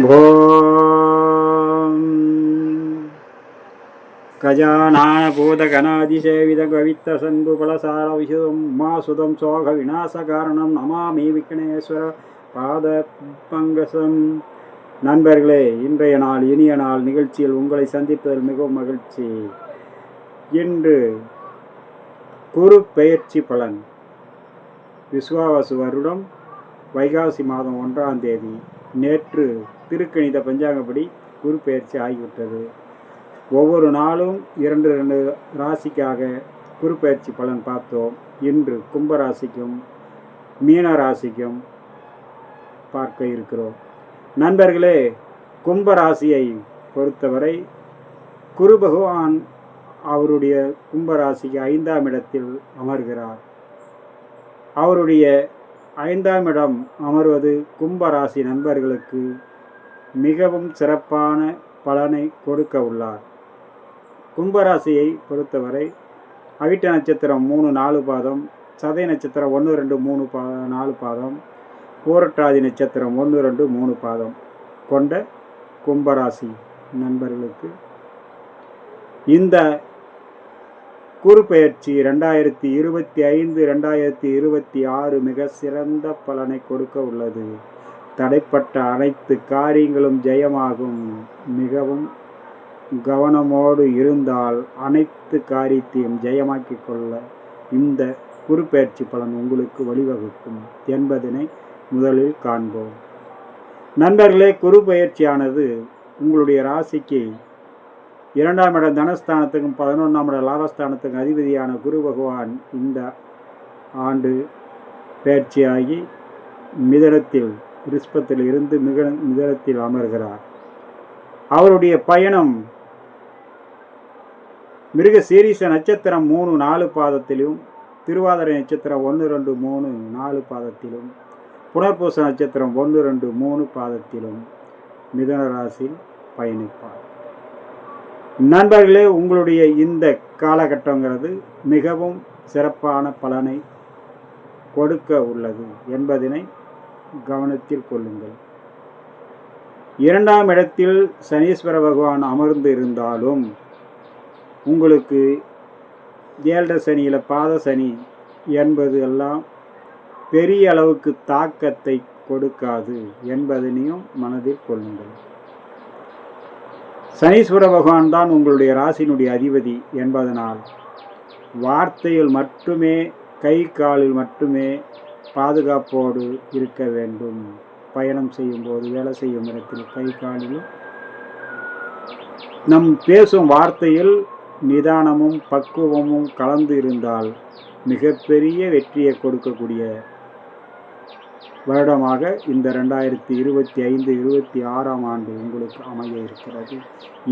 ॐ गजानानभूतगणादिसेवितकवित्तसन्धुफलसारविशुदं मा सुदं சோகவிநாசகாரணம் நமாமி விக்னேஸ்வர பாத பங்கசம் நண்பர்களே இன்றைய நாள் இனிய நாள் நிகழ்ச்சியில் உங்களை சந்திப்பதில் மிகவும் மகிழ்ச்சி இன்று குரு பெயர்ச்சி பலன் விஸ்வாவசு வருடம் வைகாசி மாதம் ஒன்றாம் தேதி நேற்று திருக்கணித பஞ்சாங்கப்படி குரு ஆகிவிட்டது. ஒவ்வொரு நாளும் இரண்டு ரெண்டு ராசிக்காக குரு பலன் பார்த்தோம். இன்று கும்பராசிக்கும் மீன ராசிக்கும் பார்க்க இருக்கிறோம். நண்பர்களே கும்பராசியை பொறுத்தவரை குரு பகவான் அவருடைய கும்பராசிக்கு ஐந்தாம் இடத்தில் அமர்கிறார். அவருடைய ஐந்தாம் இடம் அமர்வது கும்பராசி நண்பர்களுக்கு மிகவும் சிறப்பான பலனை கொடுக்க உள்ளார். கும்பராசியை பொறுத்தவரை அவிட்ட நட்சத்திரம் மூணு நாலு பாதம் சதை நட்சத்திரம் ஒன்று ரெண்டு மூணு பா நாலு பாதம் போரட்டாதி நட்சத்திரம் ஒன்று ரெண்டு மூணு பாதம் கொண்ட கும்பராசி நண்பர்களுக்கு இந்த குரு பெயர்ச்சி ரெண்டாயிரத்தி இருபத்தி ஐந்து ரெண்டாயிரத்தி இருபத்தி ஆறு மிக சிறந்த பலனை கொடுக்க உள்ளது. தடைப்பட்ட அனைத்து காரியங்களும் ஜெயமாகும். மிகவும் கவனமோடு இருந்தால் அனைத்து காரியத்தையும் ஜெயமாக்கி கொள்ள இந்த குறுப்பெயர்ச்சி பலன் உங்களுக்கு வழிவகுக்கும் என்பதனை முதலில் காண்போம். நண்பர்களே குறுப்பெயர்ச்சியானது உங்களுடைய ராசிக்கு இரண்டாம் இடம் தனஸ்தானத்துக்கும் பதினொன்றாம் இடம் லாபஸ்தானத்துக்கும் அதிபதியான குரு பகவான் இந்த ஆண்டு பயிற்சியாகி மிதனத்தில் ரிஷ்பத்தில் இருந்து மிக மிதனத்தில் அமர்கிறார். அவருடைய பயணம் மிருக சீரிச நட்சத்திரம் மூணு நாலு பாதத்திலும் திருவாதிரை நட்சத்திரம் ஒன்று ரெண்டு மூணு நாலு பாதத்திலும் புனர்பூச நட்சத்திரம் ஒன்று ரெண்டு மூணு பாதத்திலும் மிதன ராசியில் பயணிப்பார். நண்பர்களே உங்களுடைய இந்த காலகட்டங்கிறது மிகவும் சிறப்பான பலனை கொடுக்க உள்ளது என்பதனை கவனத்தில் கொள்ளுங்கள். இரண்டாம் இடத்தில் சனீஸ்வர பகவான் அமர்ந்து இருந்தாலும் உங்களுக்கு ஏழரை சனியில் பாத சனி என்பது எல்லாம் பெரிய அளவுக்கு தாக்கத்தை கொடுக்காது என்பதனையும் மனதில் கொள்ளுங்கள். சனீஸ்வர பகவான் தான் உங்களுடைய ராசியினுடைய அதிபதி என்பதனால் வார்த்தையில் மட்டுமே கை காலில் மட்டுமே பாதுகாப்போடு இருக்க வேண்டும். பயணம் செய்யும்போது வேலை செய்யும் இடத்தில் கை காலிலும் நம் பேசும் வார்த்தையில் நிதானமும் பக்குவமும் கலந்து இருந்தால் மிகப்பெரிய வெற்றியை கொடுக்கக்கூடிய வருடமாக இந்த ரெண்டாயிரத்தி இருபத்தி ஐந்து இருபத்தி ஆறாம் ஆண்டு உங்களுக்கு அமைய இருக்கிறது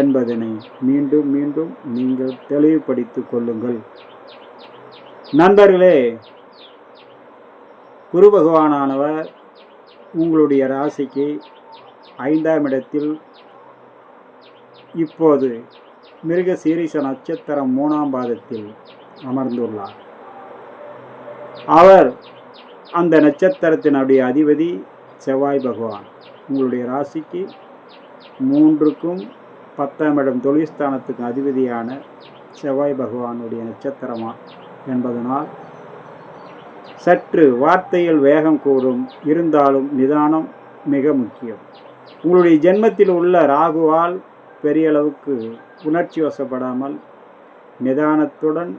என்பதனை மீண்டும் மீண்டும் நீங்கள் தெளிவுபடுத்தி கொள்ளுங்கள். நண்பர்களே குரு பகவானானவர் உங்களுடைய ராசிக்கு ஐந்தாம் இடத்தில் இப்போது மிருக சீரிச நட்சத்திரம் மூணாம் பாதத்தில் அமர்ந்துள்ளார். அவர் அந்த நட்சத்திரத்தினுடைய அதிபதி செவ்வாய் பகவான். உங்களுடைய ராசிக்கு மூன்றுக்கும் பத்தாம் இடம் தொழில்ஸ்தானத்துக்கு அதிபதியான செவ்வாய் பகவானுடைய நட்சத்திரமா என்பதனால் சற்று வார்த்தையில் வேகம் கூடும் இருந்தாலும் நிதானம் மிக முக்கியம். உங்களுடைய ஜென்மத்தில் உள்ள ராகுவால் பெரிய அளவுக்கு உணர்ச்சி வசப்படாமல் நிதானத்துடன்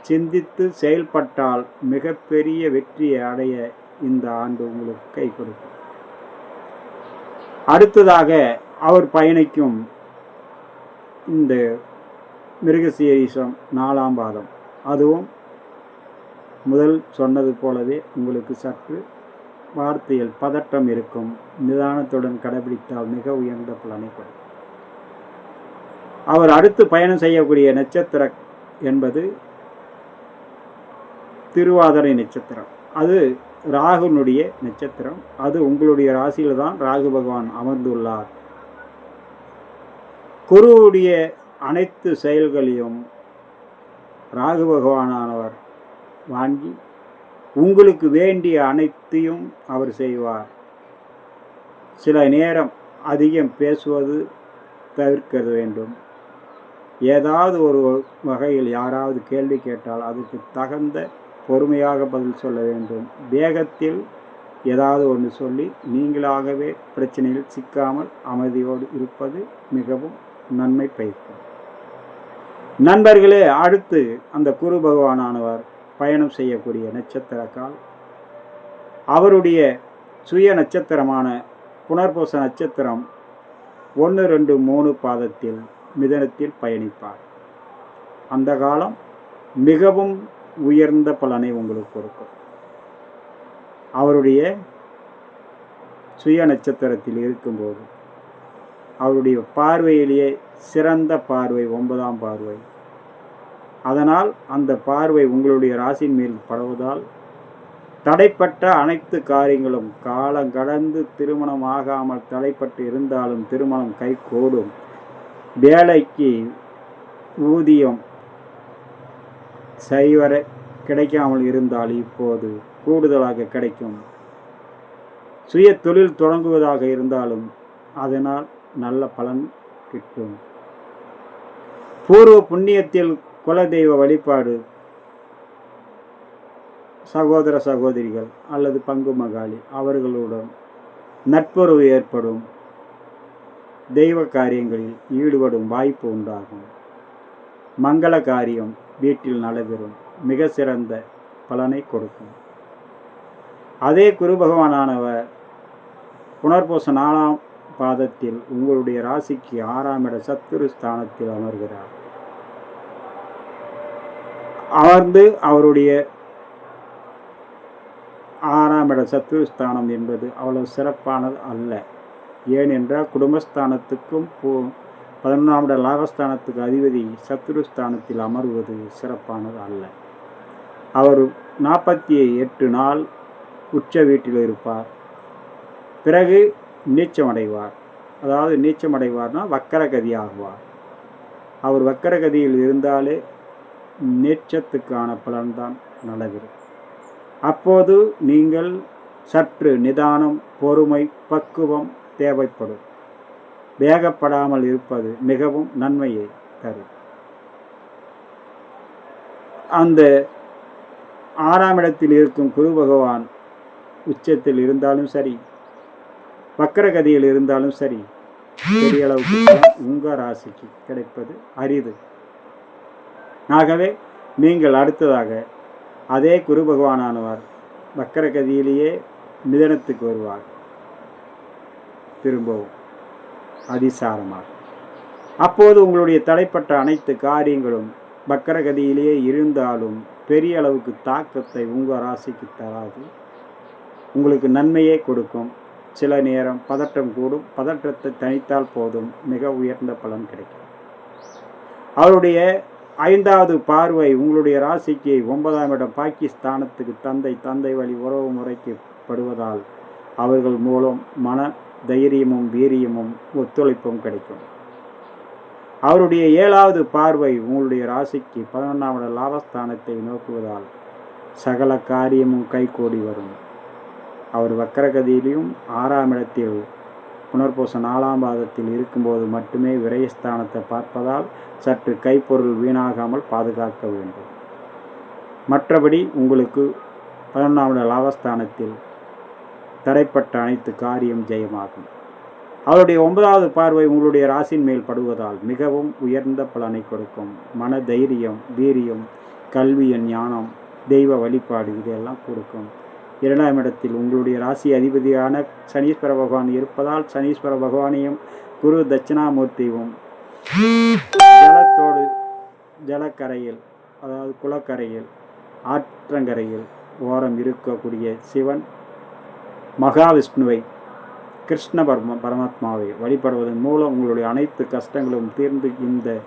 சிந்தித்து செயல்பட்டால் மிகப்பெரிய வெற்றியை அடைய இந்த ஆண்டு உங்களுக்கு கை கொடுக்கும். அடுத்ததாக அவர் பயணிக்கும் இந்த மிருகசீரிசம் நாலாம் பாதம். அதுவும் முதல் சொன்னது போலவே உங்களுக்கு சற்று வார்த்தையில் பதட்டம் இருக்கும். நிதானத்துடன் கடைபிடித்தால் மிக உயர்ந்த பலனை கொடுக்கும். அவர் அடுத்து பயணம் செய்யக்கூடிய நட்சத்திர என்பது திருவாதிரை நட்சத்திரம். அது ராகுனுடைய நட்சத்திரம். அது உங்களுடைய ராசியில் தான் ராகு பகவான் அமர்ந்துள்ளார். குருவுடைய அனைத்து செயல்களையும் ராகு பகவானானவர் வாங்கி உங்களுக்கு வேண்டிய அனைத்தையும் அவர் செய்வார். சில நேரம் அதிகம் பேசுவது தவிர்க்க வேண்டும். ஏதாவது ஒரு வகையில் யாராவது கேள்வி கேட்டால் அதுக்கு தகுந்த பொறுமையாக பதில் சொல்ல வேண்டும். வேகத்தில் ஏதாவது ஒன்று சொல்லி நீங்களாகவே பிரச்சனையில் சிக்காமல் அமைதியோடு இருப்பது மிகவும் நன்மை பயக்கும். நண்பர்களே அடுத்து அந்த குரு பகவானானவர் பயணம் செய்யக்கூடிய நட்சத்திரக்கால். அவருடைய சுய நட்சத்திரமான புனர்பூச நட்சத்திரம் ஒன்று ரெண்டு மூணு பாதத்தில் மிதனத்தில் பயணிப்பார். அந்த காலம் மிகவும் உயர்ந்த பலனை உங்களுக்கு கொடுக்கும். அவருடைய சுய நட்சத்திரத்தில் இருக்கும்போது அவருடைய பார்வையிலேயே சிறந்த பார்வை ஒன்பதாம் பார்வை. அதனால் அந்த பார்வை உங்களுடைய ராசியின் மேல் படுவதால் தடைப்பட்ட அனைத்து காரியங்களும் காலம் கடந்து திருமணம் ஆகாமல் தடைப்பட்டு இருந்தாலும் திருமணம் கைகூடும். வேலைக்கு ஊதியம் சரிவர கிடைக்காமல் இருந்தால் இப்போது கூடுதலாக கிடைக்கும். சுய தொழில் தொடங்குவதாக இருந்தாலும் அதனால் நல்ல பலன் கிட்டும். பூர்வ புண்ணியத்தில் குலதெய்வ வழிபாடு சகோதர சகோதரிகள் அல்லது பங்கு மகாளி அவர்களுடன் நட்புறவு ஏற்படும். தெய்வ காரியங்களில் ஈடுபடும் வாய்ப்பு உண்டாகும். மங்கள காரியம் வீட்டில் நடைபெறும் மிக சிறந்த பலனை கொடுக்கும். அதே குரு பகவானானவர் புனர்பூச நாலாம் பாதத்தில் உங்களுடைய ராசிக்கு ஆறாம் இட சத்துரு ஸ்தானத்தில் அமர்கிறார். அமர்ந்து அவருடைய ஆறாம் இட சத்துரு ஸ்தானம் என்பது அவ்வளவு சிறப்பானது அல்ல. ஏனென்றால் குடும்பஸ்தானத்துக்கும் போ பதினொன்றாம் இட லாபஸ்தானத்துக்கு அதிபதி சத்துருஸ்தானத்தில் அமர்வது சிறப்பானது அல்ல. அவர் நாற்பத்தி எட்டு நாள் உச்ச வீட்டில் இருப்பார். பிறகு நீச்சமடைவார். அதாவது நீச்சமடைவார்னா வக்கரகதி ஆகுவார் அவர் வக்கரகதியில் இருந்தாலே நீச்சத்துக்கான பலன்தான் நடைபெறும். அப்போது நீங்கள் சற்று நிதானம் பொறுமை பக்குவம் தேவைப்படும். வேகப்படாமல் இருப்பது மிகவும் நன்மையை தரும். அந்த ஆறாம் இடத்தில் இருக்கும் குரு பகவான் உச்சத்தில் இருந்தாலும் சரி வக்கரகதியில் இருந்தாலும் சரி பெரிய அளவுக்கு உங்க உங்கள் ராசிக்கு கிடைப்பது அரிது. ஆகவே நீங்கள் அடுத்ததாக அதே குரு பகவானானவர் வக்கரகதியிலேயே மிதனத்துக்கு வருவார். திரும்பவும். அதிசாரமாக அப்போது உங்களுடைய தடைப்பட்ட அனைத்து காரியங்களும் வக்கரகதியிலேயே இருந்தாலும் பெரிய அளவுக்கு தாக்கத்தை உங்கள் ராசிக்கு தராது. உங்களுக்கு நன்மையே கொடுக்கும். சில நேரம் பதட்டம் கூடும். பதற்றத்தை தனித்தால் போதும். மிக உயர்ந்த பலன் கிடைக்கும். அவருடைய ஐந்தாவது பார்வை உங்களுடைய ராசிக்கு ஒன்பதாம் இடம் பாகிஸ்தானத்துக்கு தந்தை தந்தை வழி உறவு முறைக்கு படுவதால் அவர்கள் மூலம் மன தைரியமும் வீரியமும் ஒத்துழைப்பும் கிடைக்கும். அவருடைய ஏழாவது பார்வை உங்களுடைய ராசிக்கு பதினொன்றாவது லாபஸ்தானத்தை நோக்குவதால் சகல காரியமும் கைகூடி வரும். அவர் வக்கரகதியிலும் ஆறாம் இடத்தில் புனர்பூச நாலாம் பாதத்தில் இருக்கும்போது மட்டுமே விரயஸ்தானத்தை பார்ப்பதால் சற்று கைப்பொருள் வீணாகாமல் பாதுகாக்க வேண்டும். மற்றபடி உங்களுக்கு பதினொன்றாம் லாபஸ்தானத்தில் தடைப்பட்ட அனைத்து காரியம் ஜெயமாகும். அவருடைய ஒன்பதாவது பார்வை உங்களுடைய ராசின் மேல் படுவதால் மிகவும் உயர்ந்த பலனை கொடுக்கும். மன தைரியம் வீரியம் கல்வியின் ஞானம் தெய்வ வழிபாடு இதெல்லாம் கொடுக்கும். இரண்டாம் இடத்தில் உங்களுடைய ராசி அதிபதியான சனீஸ்வர பகவான் இருப்பதால் சனீஸ்வர பகவானையும் குரு தட்சிணாமூர்த்தியும் ஜலத்தோடு ஜலக்கரையில் அதாவது குளக்கரையில் ஆற்றங்கரையில் ஓரம் இருக்கக்கூடிய சிவன் மகாவிஷ்ணுவை கிருஷ்ண பரம பரமாத்மாவை வழிபடுவதன் மூலம் உங்களுடைய அனைத்து கஷ்டங்களும் தீர்ந்து இந்த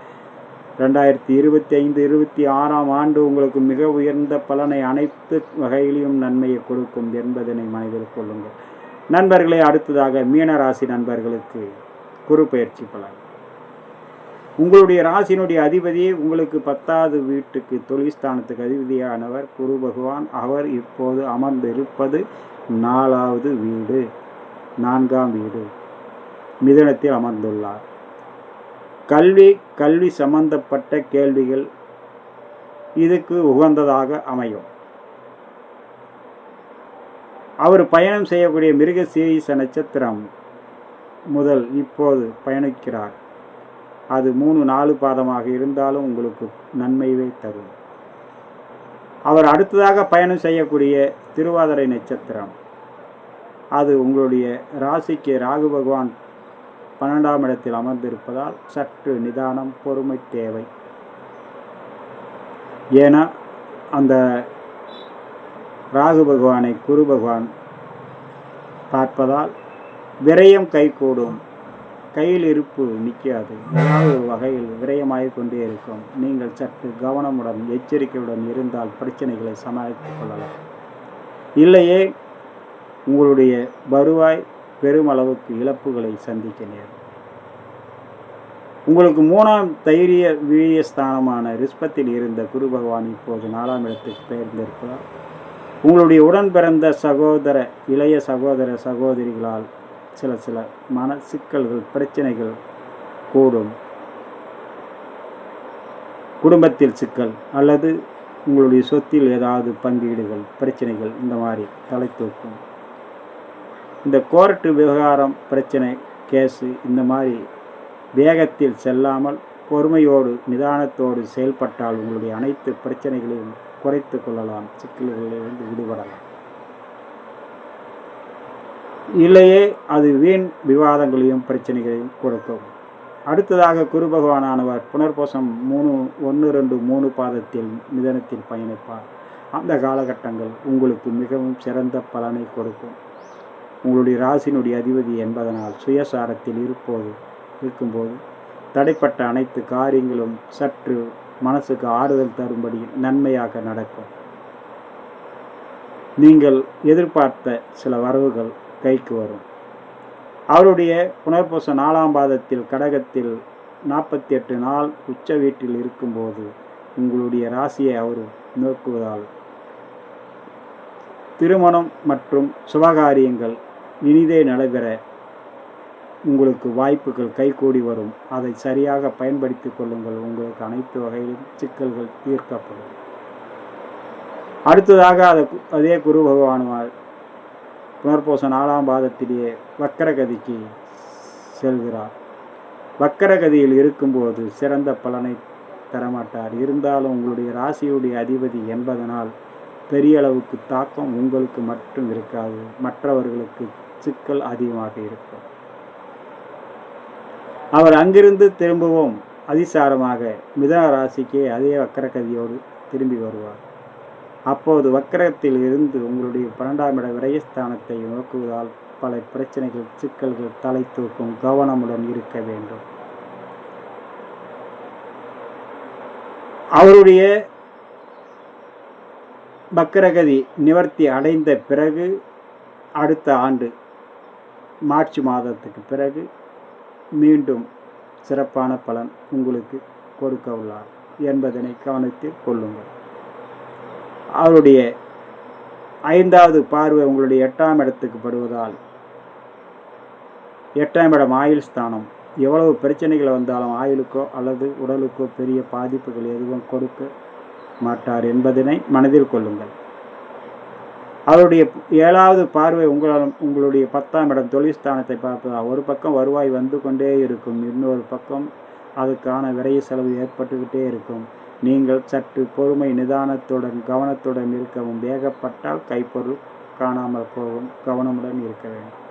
ரெண்டாயிரத்தி இருபத்தி ஐந்து இருபத்தி ஆறாம் ஆண்டு உங்களுக்கு மிக உயர்ந்த பலனை அனைத்து வகையிலும் நன்மையை கொடுக்கும் என்பதனை மனதில் கொள்ளுங்கள். நண்பர்களே அடுத்ததாக மீனராசி நண்பர்களுக்கு குரு பயிற்சி பலன். உங்களுடைய ராசியினுடைய அதிபதி உங்களுக்கு பத்தாவது வீட்டுக்கு தொழில்ஸ்தானத்துக்கு அதிபதியானவர் குரு பகவான். அவர் இப்போது அமர்ந்திருப்பது நாலாவது வீடு நான்காம் வீடு மிதனத்தில் அமர்ந்துள்ளார். கல்வி கல்வி சம்பந்தப்பட்ட கேள்விகள் இதுக்கு உகந்ததாக அமையும். அவர் பயணம் செய்யக்கூடிய மிருக சீரிச நட்சத்திரம் முதல் இப்போது பயணிக்கிறார். அது மூணு நாலு பாதமாக இருந்தாலும் உங்களுக்கு நன்மையை தரும். அவர் அடுத்ததாக பயணம் செய்யக்கூடிய திருவாதிரை நட்சத்திரம். அது உங்களுடைய ராசிக்கு ராகு பகவான் பன்னெண்டாம் இடத்தில் அமர்ந்திருப்பதால் சற்று நிதானம் பொறுமை தேவை. ஏன்னா அந்த ராகு பகவானை குரு பகவான் பார்ப்பதால் விரயம் கைகூடும். கையில் இருப்பு நிற்காது. ஏதாவது ஒரு வகையில் விரயமாகிக் கொண்டே இருக்கும். நீங்கள் சற்று கவனமுடன் எச்சரிக்கையுடன் இருந்தால் பிரச்சனைகளை சமாளித்துக் கொள்ளலாம். இல்லையே உங்களுடைய வருவாய் பெருமளவுக்கு இழப்புகளை சந்திக்க நேரும் உங்களுக்கு மூணாம் தைரிய வீரிய ஸ்தானமான ரிஸ்பத்தில் இருந்த குரு பகவான் இப்போது நாலாம் இடத்துக்கு பெயர்ந்திருப்பார் உங்களுடைய உடன் பிறந்த சகோதர இளைய சகோதர சகோதரிகளால் சில சில மன சிக்கல்கள் பிரச்சனைகள் கூடும். குடும்பத்தில் சிக்கல் அல்லது உங்களுடைய சொத்தில் ஏதாவது பங்கீடுகள் பிரச்சனைகள் இந்த மாதிரி தலை தூக்கும் இந்த கோர்ட்டு விவகாரம் பிரச்சனை கேஸு இந்த மாதிரி வேகத்தில் செல்லாமல் பொறுமையோடு நிதானத்தோடு செயல்பட்டால் உங்களுடைய அனைத்து பிரச்சனைகளையும் குறைத்து கொள்ளலாம் சிக்கல்களிலிருந்து விடுபடலாம். இல்லையே அது வீண் விவாதங்களையும் பிரச்சனைகளையும் கொடுக்கும். அடுத்ததாக குரு பகவானானவர் புனர்போசம் மூணு ஒன்று ரெண்டு மூணு பாதத்தில் மிதனத்தில் பயணிப்பார். அந்த காலகட்டங்கள் உங்களுக்கு மிகவும் சிறந்த பலனை கொடுக்கும். உங்களுடைய ராசினுடைய அதிபதி என்பதனால் சுயசாரத்தில் இருப்போது இருக்கும்போது தடைப்பட்ட அனைத்து காரியங்களும் சற்று மனசுக்கு ஆறுதல் தரும்படி நன்மையாக நடக்கும். நீங்கள் எதிர்பார்த்த சில வரவுகள் கைக்கு வரும். அவருடைய புனர்பூச நாலாம் பாதத்தில் கடகத்தில் நாற்பத்தி எட்டு நாள் உச்ச வீட்டில் இருக்கும்போது உங்களுடைய ராசியை அவர் நோக்குவதால் திருமணம் மற்றும் சுபகாரியங்கள் இனிதே நடைபெற உங்களுக்கு வாய்ப்புகள் கைகூடி வரும். அதை சரியாக பயன்படுத்தி கொள்ளுங்கள். உங்களுக்கு அனைத்து வகையிலும் சிக்கல்கள் தீர்க்கப்படும். அடுத்ததாக அதை அதே குரு பகவானுவார் புனர்பூச நாலாம் பாதத்திலேயே வக்கரகதிக்கு செல்கிறார். வக்கரகதியில் இருக்கும்போது சிறந்த பலனை தரமாட்டார். இருந்தாலும் உங்களுடைய ராசியுடைய அதிபதி என்பதனால் பெரிய அளவுக்கு தாக்கம் உங்களுக்கு மட்டும் இருக்காது. மற்றவர்களுக்கு சிக்கல் அதிகமாக இருக்கும். அவர் அங்கிருந்து திரும்பவும் அதிசாரமாக மிதன ராசிக்கே அதே வக்கரகதியோடு திரும்பி வருவார். அப்போது வக்கரத்தில் இருந்து உங்களுடைய பன்னெண்டாம் இட விரயஸ்தானத்தை நோக்குவதால் பல பிரச்சனைகள் சிக்கல்கள் தலை தூக்கும் கவனமுடன் இருக்க வேண்டும். அவருடைய வக்கரகதி நிவர்த்தி அடைந்த பிறகு அடுத்த ஆண்டு மார்ச் மாதத்துக்கு பிறகு மீண்டும் சிறப்பான பலன் உங்களுக்கு கொடுக்க உள்ளார் என்பதனை கவனத்தில் கொள்ளுங்கள். அவருடைய ஐந்தாவது பார்வை உங்களுடைய எட்டாம் இடத்துக்கு படுவதால் எட்டாம் இடம் ஆயுள் ஸ்தானம். எவ்வளவு பிரச்சனைகள் வந்தாலும் ஆயுளுக்கோ அல்லது உடலுக்கோ பெரிய பாதிப்புகள் எதுவும் கொடுக்க மாட்டார் என்பதனை மனதில் கொள்ளுங்கள். அவருடைய ஏழாவது பார்வை உங்களால் உங்களுடைய பத்தாம் இடம் தொழில் ஸ்தானத்தை பார்ப்பதால் ஒரு பக்கம் வருவாய் வந்து கொண்டே இருக்கும் இன்னொரு பக்கம் அதுக்கான விரைய செலவு ஏற்பட்டுக்கிட்டே இருக்கும். நீங்கள் சற்று பொறுமை நிதானத்துடன் கவனத்துடன் இருக்கவும் வேகப்பட்டால் கைப்பொருள் காணாமல் போகும் கவனமுடன் இருக்க வேண்டும்.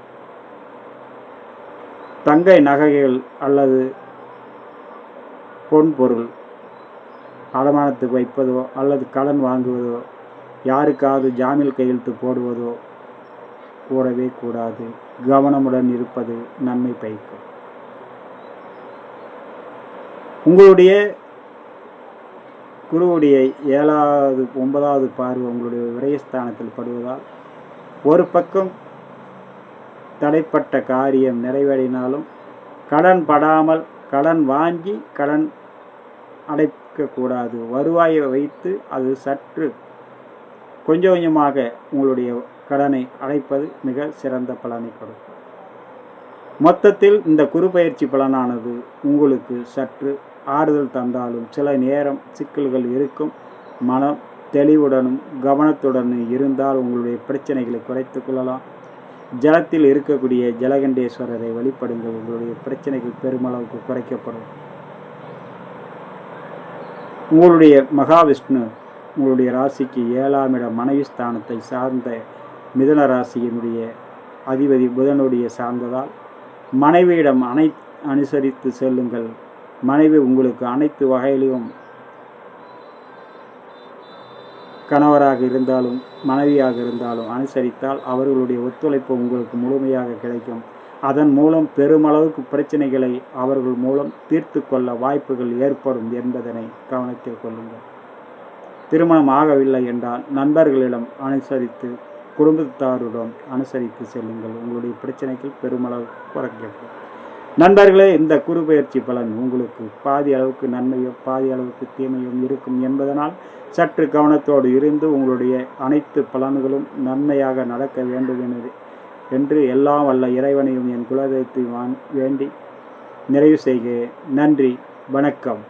தங்கை நகைகள் அல்லது பொன் பொருள் அடமானத்துக்கு வைப்பதோ அல்லது கடன் வாங்குவதோ யாருக்காவது ஜாமீன் கையெழுத்து போடுவதோ கூடவே கூடாது. கவனமுடன் இருப்பது நன்மை பயக்கும். உங்களுடைய குருவுடைய ஏழாவது ஒன்பதாவது பார்வை உங்களுடைய விரயஸ்தானத்தில் படுவதால் ஒரு பக்கம் தடைப்பட்ட காரியம் நிறைவேறினாலும் கடன் படாமல் கடன் வாங்கி கடன் அடைக்கக்கூடாது. வருவாயை வைத்து அது சற்று கொஞ்சம் கொஞ்சமாக உங்களுடைய கடனை அடைப்பது மிக சிறந்த பலனை கொடுக்கும். மொத்தத்தில் இந்த குரு பயிற்சி பலனானது உங்களுக்கு சற்று ஆறுதல் தந்தாலும் சில நேரம் சிக்கல்கள் இருக்கும். மனம் தெளிவுடனும் கவனத்துடனும் இருந்தால் உங்களுடைய பிரச்சனைகளை குறைத்து கொள்ளலாம். ஜலத்தில் இருக்கக்கூடிய ஜலகண்டேஸ்வரரை வழிபடுங்கள். உங்களுடைய பிரச்சனைகள் பெருமளவுக்கு குறைக்கப்படும். உங்களுடைய மகாவிஷ்ணு உங்களுடைய ராசிக்கு ஏழாம் இட மனைவி ஸ்தானத்தை சார்ந்த மிதன ராசியினுடைய அதிபதி புதனுடைய சார்ந்ததால் மனைவியிடம் அனை அனுசரித்து செல்லுங்கள். மனைவி உங்களுக்கு அனைத்து வகையிலும் கணவராக இருந்தாலும் மனைவியாக இருந்தாலும் அனுசரித்தால் அவர்களுடைய ஒத்துழைப்பு உங்களுக்கு முழுமையாக கிடைக்கும். அதன் மூலம் பெருமளவுக்கு பிரச்சனைகளை அவர்கள் மூலம் தீர்த்து கொள்ள வாய்ப்புகள் ஏற்படும் என்பதனை கவனத்தில் கொள்ளுங்கள். திருமணம் ஆகவில்லை என்றால் நண்பர்களிடம் அனுசரித்து குடும்பத்தாருடன் அனுசரித்து செல்லுங்கள். உங்களுடைய பிரச்சனைகள் பெருமளவு குறைக்கப்படும். நண்பர்களே இந்த குரு பயிற்சி பலன் உங்களுக்கு பாதி அளவுக்கு நன்மையும் பாதி அளவுக்கு தீமையும் இருக்கும் என்பதனால் சற்று கவனத்தோடு இருந்து உங்களுடைய அனைத்து பலன்களும் நன்மையாக நடக்க வேண்டும் என்று எல்லாம் வல்ல இறைவனையும் என் குலதெய்வத்தையும் வேண்டி நிறைவு செய்கிறேன். நன்றி வணக்கம்.